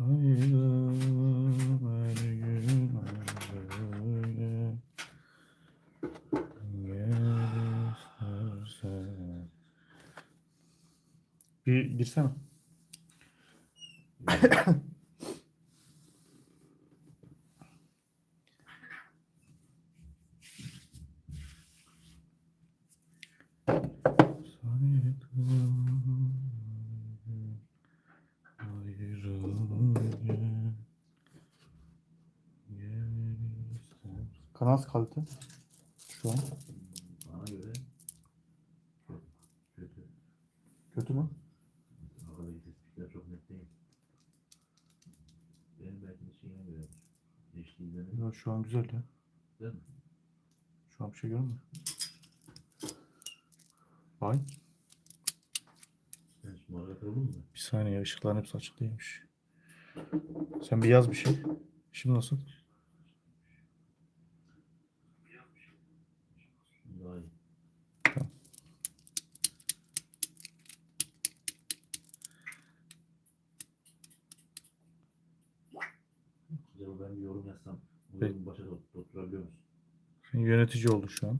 İstersen Bir girsene. Kanal kalite şu an. Bana göre kötü. Kötü mü? Arkadaki tespitler çok net değil. Benim belki de şeyine göre. İzlenim Ya şu an güzel ya. değil mi? Şu an bir şey görmüyor. Vay. Sen şimdi oraya kırıldın mı? Bir saniye ışıkların hepsi açık değilmiş. Sen bir yaz bir şey. Şimdi nasıl? Şimdi daha iyi. Tamam. Acaba ben bir yorum yazsam bu Peki. yorumu başa tutturabiliyor musun? Sen yönetici oldun şu an.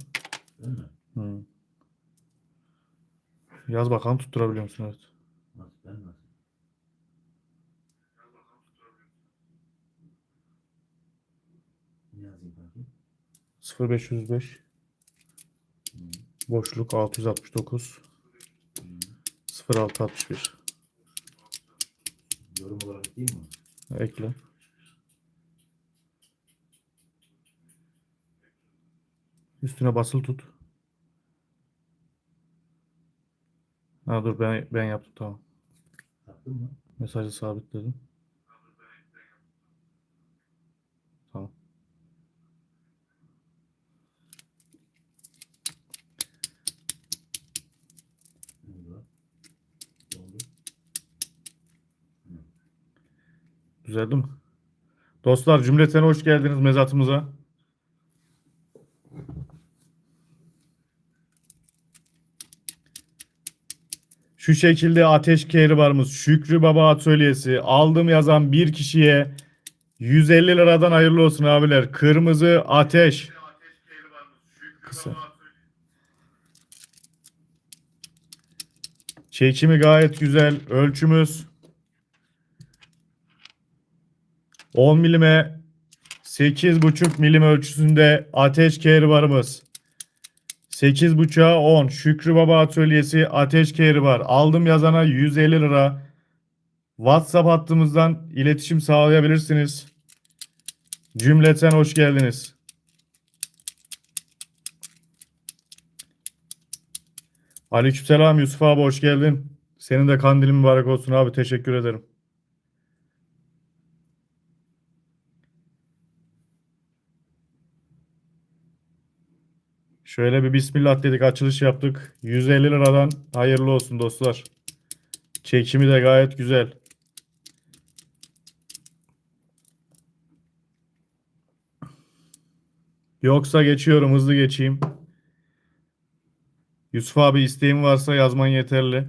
Değil mi? Hı. Yaz bakalım tutturabiliyor musun? Evet. Nasıl? Ben nasıl? Ne yazayım kanki? 0505 Hı. boşluk 669 Hı. 0661 Yorum olarak değil mi? ekle. Üstüne basılı tut. Ha dur ben ben yaptım tamam. Taktın mı? Mesajı sabitledim. Tamam. Düzeldi mi? Dostlar cümleten hoş geldiniz mezatımıza. Şu şekilde ateş kehribarımız Şükrü Baba Atölyesi aldım yazan bir kişiye 150 liradan hayırlı olsun abiler. Kırmızı ateş. Kısa. Çekimi gayet güzel. Ölçümüz 10 milime 8,5 milim ölçüsünde ateş kehribarımız. 8.5'a 10. Şükrü Baba Atölyesi ateş kehribar. Aldım yazana 150 lira. WhatsApp hattımızdan iletişim sağlayabilirsiniz. Cümleten hoş geldiniz. Aleykümselam Yusuf abi hoş geldin. Senin de kandilin mübarek olsun abi teşekkür ederim. Şöyle bir bismillah dedik açılış yaptık. 150 liradan hayırlı olsun dostlar. Çekimi de gayet güzel. Yoksa geçiyorum hızlı geçeyim. Yusuf abi isteğin varsa yazman yeterli.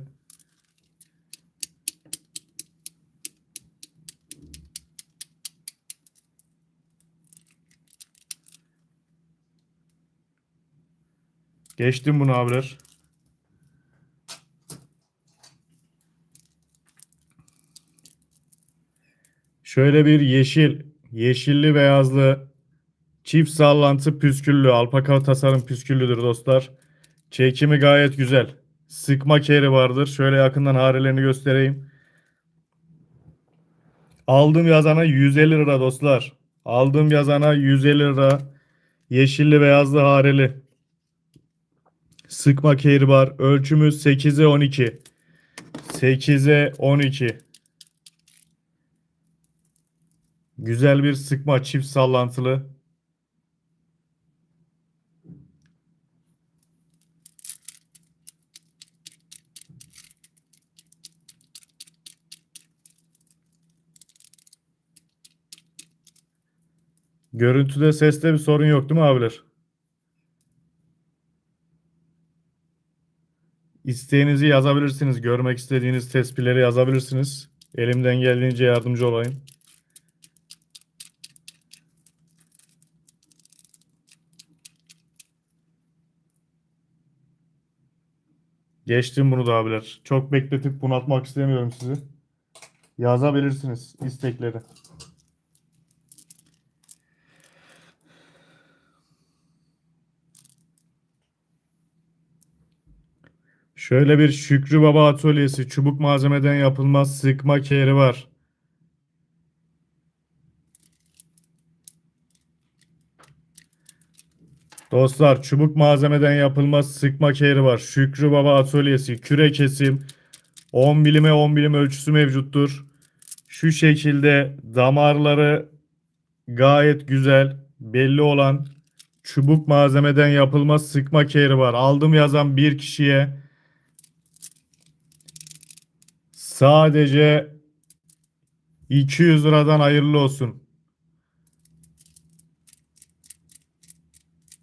Geçtim bunu abiler. Şöyle bir yeşil, yeşilli beyazlı çift sallantı püsküllü, alpaka tasarım püsküllüdür dostlar. Çekimi gayet güzel. Sıkma keri vardır. Şöyle yakından harelerini göstereyim. Aldım yazana 150 lira dostlar. Aldım yazana 150 lira. Yeşilli beyazlı hareli. Sıkma kehribar. Ölçümüz 8'e 12. 8'e 12. Güzel bir sıkma çift sallantılı. Görüntüde seste bir sorun yok değil mi abiler? İsteğinizi yazabilirsiniz. Görmek istediğiniz tespitleri yazabilirsiniz. Elimden geldiğince yardımcı olayım. Geçtim bunu da abiler. Çok bekletip bunaltmak istemiyorum sizi. Yazabilirsiniz istekleri. Şöyle bir Şükrü Baba atölyesi çubuk malzemeden yapılmaz sıkma keri var. Dostlar çubuk malzemeden yapılmaz sıkma keri var. Şükrü Baba atölyesi küre kesim 10 milime 10 milim ölçüsü mevcuttur. Şu şekilde damarları gayet güzel belli olan çubuk malzemeden yapılmaz sıkma keri var. Aldım yazan bir kişiye sadece 200 liradan hayırlı olsun.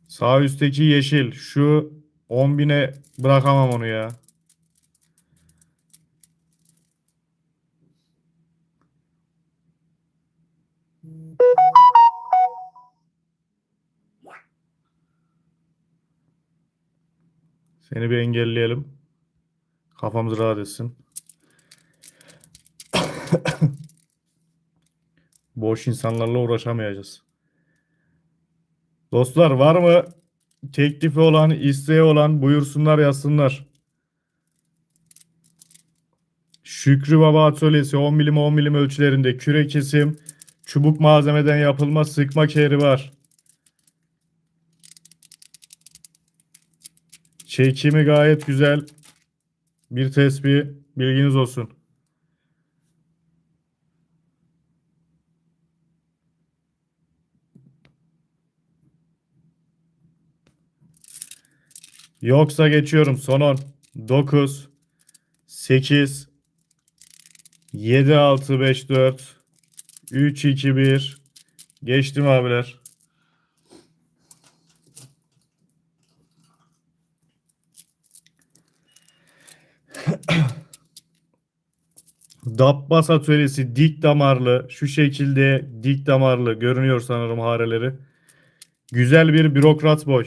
Sağ üstteki yeşil. Şu 10 bine bırakamam onu ya. Seni bir engelleyelim. Kafamız rahat etsin. Boş insanlarla uğraşamayacağız. Dostlar var mı teklifi olan, isteği olan buyursunlar yazsınlar. Şükrü Baba Atölyesi 10 milim 10 milim ölçülerinde küre kesim, çubuk malzemeden yapılma sıkma keri var. Çekimi gayet güzel. Bir tespih bilginiz olsun. Yoksa geçiyorum. Son 10. 9 8 7 6 5 4 3 2 1 Geçtim abiler. Dabbas atölyesi dik damarlı şu şekilde dik damarlı görünüyor sanırım hareleri. Güzel bir bürokrat boy.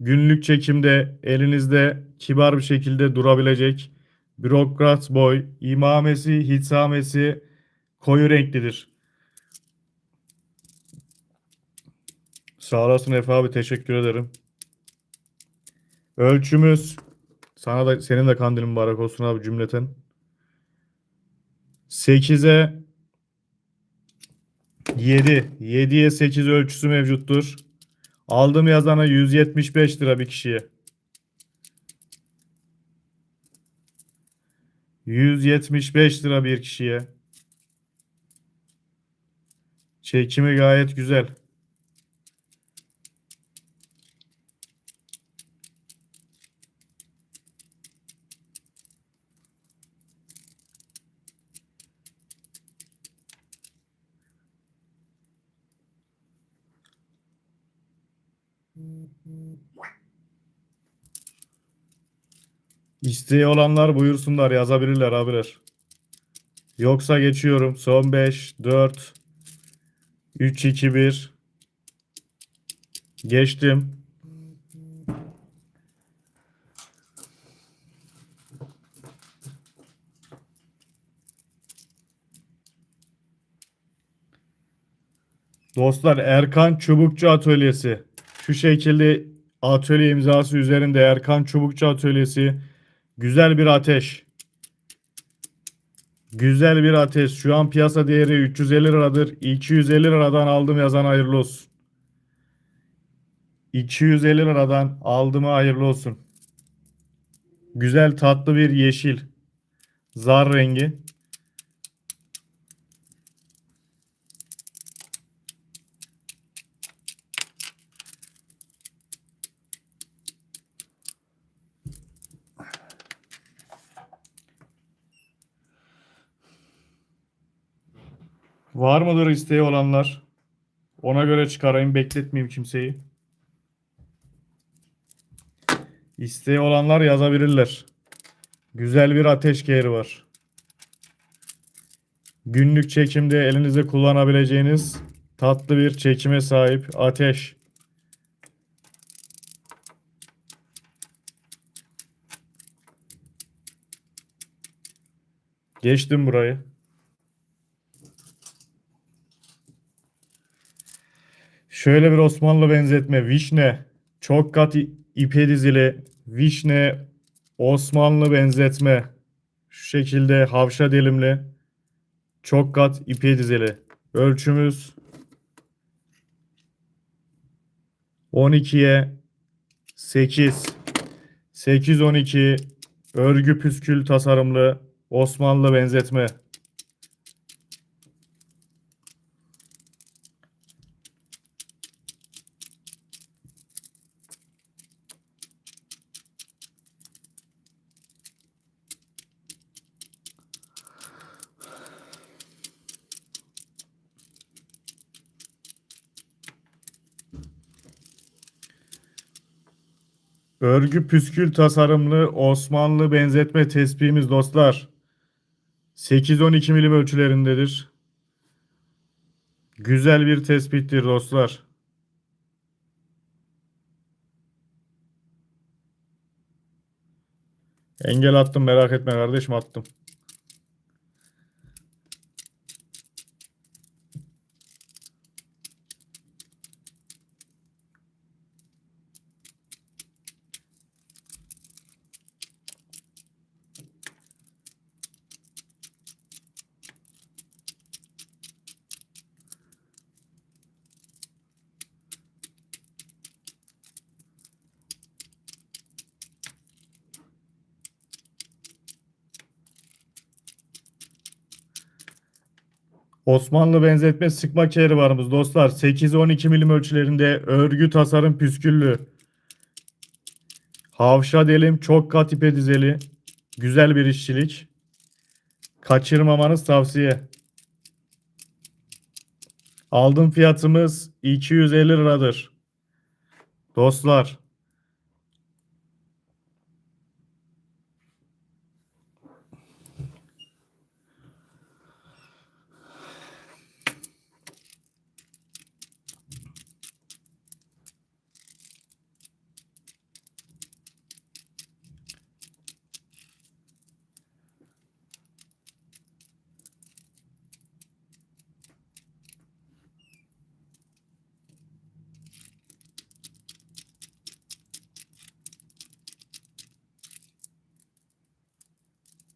Günlük çekimde elinizde kibar bir şekilde durabilecek bürokrat boy, imamesi, hitsamesi koyu renklidir. Sağ olasın Efe abi teşekkür ederim. Ölçümüz sana da senin de kandilin mübarek olsun abi cümleten. 8'e 7. 7'ye 8 ölçüsü mevcuttur. Aldım yazana 175 lira bir kişiye. 175 lira bir kişiye. Çekimi gayet güzel. İsteği olanlar buyursunlar yazabilirler abiler. Yoksa geçiyorum. Son 5, 4, 3, 2, 1. Geçtim. Dostlar Erkan Çubukçu Atölyesi. Şu şekilde atölye imzası üzerinde Erkan Çubukçu Atölyesi. Güzel bir ateş. Güzel bir ateş. Şu an piyasa değeri 350 liradır. 250 liradan aldım yazan hayırlı olsun. 250 liradan aldım hayırlı olsun. Güzel tatlı bir yeşil. Zar rengi. Var mıdır isteği olanlar? Ona göre çıkarayım. Bekletmeyeyim kimseyi. İsteği olanlar yazabilirler. Güzel bir ateş kehri var. Günlük çekimde elinizde kullanabileceğiniz tatlı bir çekime sahip ateş. Geçtim burayı. Şöyle bir Osmanlı benzetme. Vişne. Çok kat ipe dizili. Vişne. Osmanlı benzetme. Şu şekilde havşa dilimli. Çok kat ipe dizili. Ölçümüz 12'ye 8. 8 12 örgü püskül tasarımlı Osmanlı benzetme. Örgü püskül tasarımlı Osmanlı benzetme tespihimiz dostlar. 8-12 milim ölçülerindedir. Güzel bir tespittir dostlar. Engel attım merak etme kardeşim attım. Osmanlı benzetme sıkma kehribarımız dostlar. 8-12 milim ölçülerinde örgü tasarım püsküllü. Havşa delim çok kat ipe dizeli. Güzel bir işçilik. Kaçırmamanız tavsiye. Aldım fiyatımız 250 liradır. Dostlar.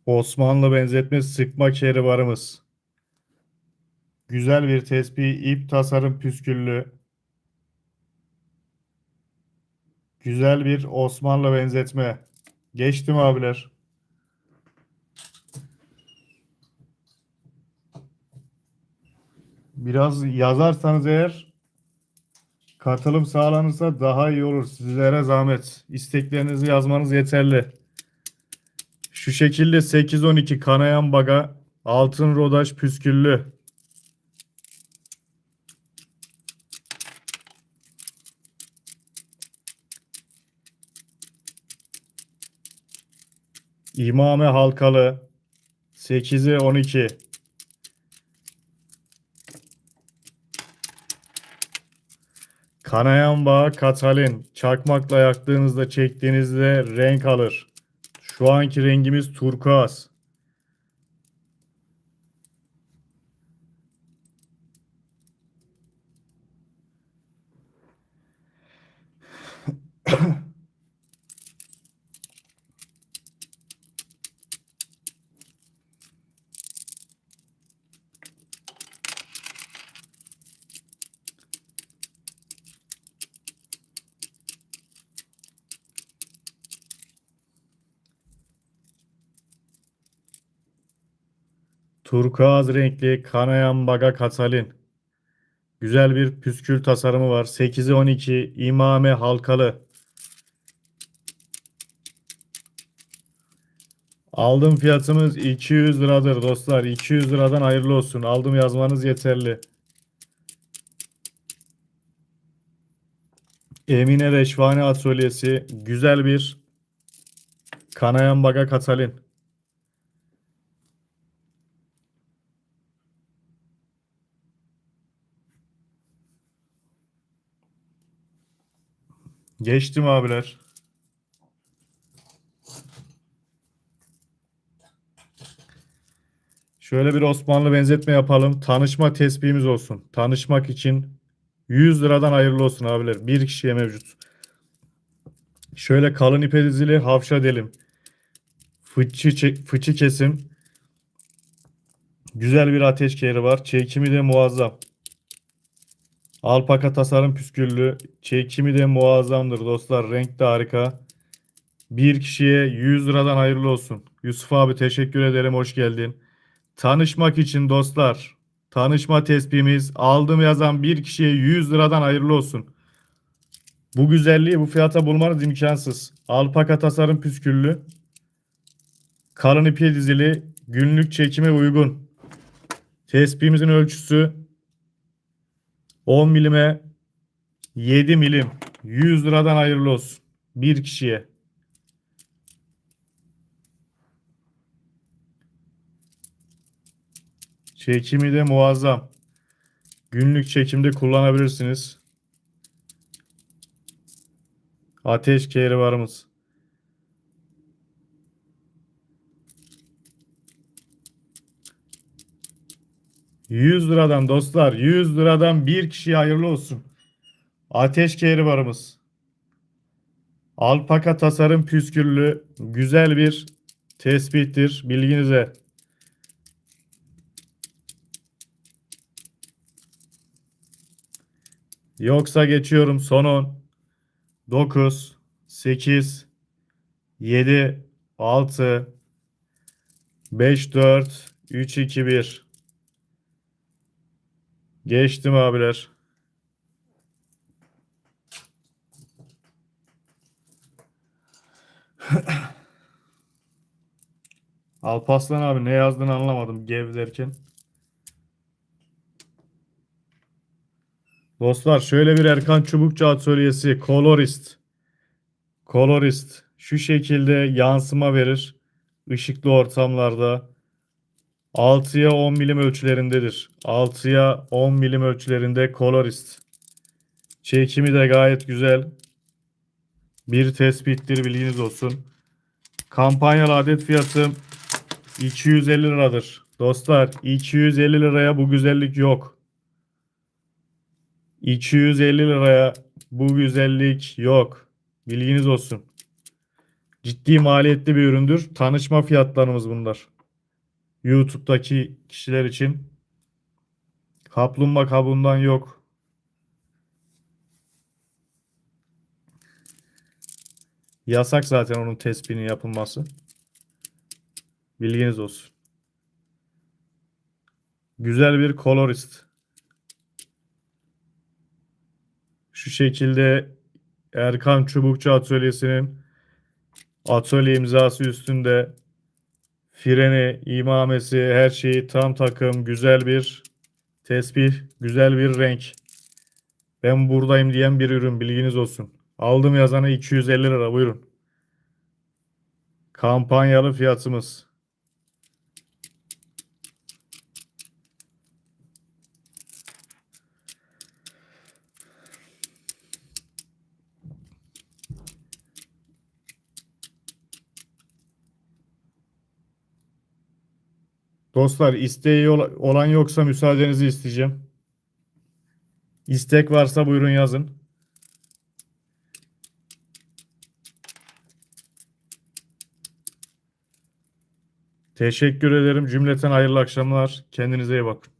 Osmanlı benzetme sıkma kehribarımız. Güzel bir tespih, ip tasarım püsküllü. Güzel bir Osmanlı benzetme. Geçtim abiler. Biraz yazarsanız eğer katılım sağlanırsa daha iyi olur. Sizlere zahmet. İsteklerinizi yazmanız yeterli. Şu şekilde 8-12 kanayan baga altın rodaj püsküllü. İmame halkalı 8'e 12. Kanayan bağı katalin. Çakmakla yaktığınızda çektiğinizde renk alır. Şu anki rengimiz turkuaz. Turkuaz renkli kanayan baga katalin. Güzel bir püskül tasarımı var. 8'e 12 imame halkalı. Aldım fiyatımız 200 liradır dostlar. 200 liradan hayırlı olsun. Aldım yazmanız yeterli. Emine Reşvani Atölyesi güzel bir kanayan baga katalin. Geçtim abiler. Şöyle bir Osmanlı benzetme yapalım. Tanışma tespihimiz olsun. Tanışmak için 100 liradan hayırlı olsun abiler. Bir kişiye mevcut. Şöyle kalın ipe dizili havşa delim. Fıçı, fıçı kesim. Güzel bir ateş keri var. Çekimi de muazzam. Alpaka tasarım püsküllü. Çekimi de muazzamdır dostlar. Renk de harika. Bir kişiye 100 liradan hayırlı olsun. Yusuf abi teşekkür ederim. Hoş geldin. Tanışmak için dostlar. Tanışma tespihimiz aldım yazan bir kişiye 100 liradan hayırlı olsun. Bu güzelliği bu fiyata bulmanız imkansız. Alpaka tasarım püsküllü. Kalın ipi dizili. Günlük çekime uygun. Tespihimizin ölçüsü 10 milime 7 milim. 100 liradan hayırlı olsun. Bir kişiye. Çekimi de muazzam. Günlük çekimde kullanabilirsiniz. Ateş kehribarımız. Yüz liradan dostlar. 100 liradan bir kişiye hayırlı olsun. Ateş kehribarımız. Alpaka tasarım püsküllü güzel bir tespittir. Bilginize. Yoksa geçiyorum son 10, 9, 8, 7, 6, 5, 4, 3, 2, 1. Geçtim abiler. Alpaslan abi ne yazdığını anlamadım gev derken. Dostlar şöyle bir Erkan Çubukçu atölyesi kolorist. Kolorist şu şekilde yansıma verir. Işıklı ortamlarda 6'ya 10 milim ölçülerindedir. 6'ya 10 milim ölçülerinde kolorist. Çekimi de gayet güzel. Bir tespittir bilginiz olsun. Kampanyalı adet fiyatı 250 liradır. Dostlar 250 liraya bu güzellik yok. 250 liraya bu güzellik yok. Bilginiz olsun. Ciddi maliyetli bir üründür. Tanışma fiyatlarımız bunlar. YouTube'daki kişiler için kaplumbağa kabuğundan yok. Yasak zaten onun tespihinin yapılması. Bilginiz olsun. Güzel bir kolorist. Şu şekilde Erkan Çubukçu Atölyesi'nin atölye imzası üstünde freni, imamesi, her şeyi tam takım, güzel bir tesbih, güzel bir renk. Ben buradayım diyen bir ürün bilginiz olsun. Aldım yazana 250 lira buyurun. Kampanyalı fiyatımız. Dostlar isteği ola- olan yoksa müsaadenizi isteyeceğim. İstek varsa buyurun yazın. Teşekkür ederim. Cümleten hayırlı akşamlar. Kendinize iyi bakın.